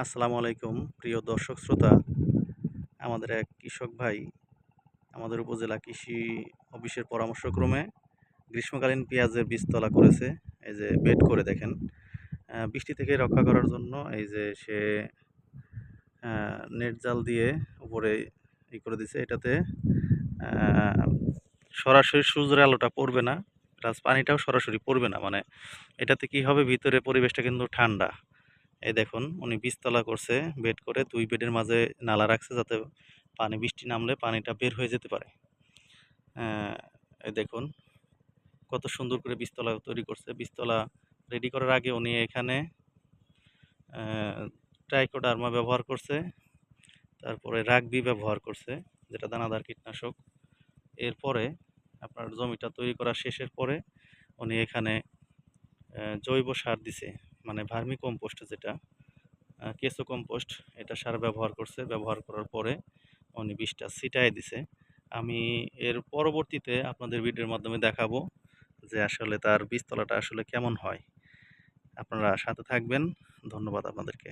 আসসালামু আলাইকুম, প্রিয় দর্শক শ্রোতা। আমাদের এক কৃষক ভাই আমাদের উপজেলা কৃষি অফিসের পরামর্শক্রমে গ্রীষ্মকালীন পেঁয়াজের বীজতলা করেছে, এই যে বেড করে দেখেন। বৃষ্টি থেকে রক্ষা করার জন্য এই যে সে নেট জাল দিয়ে উপরে ই করে দিছে। এটাতে সরাসরি সূর্যের আলোটা পড়বে না, প্লাস পানিটাও সরাসরি পড়বে না। মানে এটাতে কি হবে? ভিতরে পরিবেশটা কিন্তু ঠান্ডা। এই দেখুন, উনি বীজতলা করছে বেড করে দুই বেডের মাঝে নালা রাখছে যাতে পানি, বৃষ্টি নামলে পানিটা বের হয়ে যেতে পারে। এই দেখুন, কত সুন্দর করে বিস্তলা তৈরি করছে। বিস্তলা রেডি করার আগে উনি এখানে ট্রাইকোডার্মা ব্যবহার করছে, তারপরে রাগবি ব্যবহার করছে, যেটা দানাদার কীটনাশক। এরপরে আপনার জমিটা তৈরি করা শেষের পরে উনি এখানে জৈব সার দিছে। মানে ভার্মি কম্পোস্ট যেটা কেসো কম্পোস্ট, এটা সার ব্যবহার করছে। ব্যবহার করার পরে উনি বিষটা ছিটাই দিছে। আমি এর পরবর্তীতে আপনাদের ভিডিওর মাধ্যমে দেখাবো যে আসলে তার বীজতলাটা আসলে কেমন হয়। আপনারা সাথে থাকবেন। ধন্যবাদ আপনাদেরকে।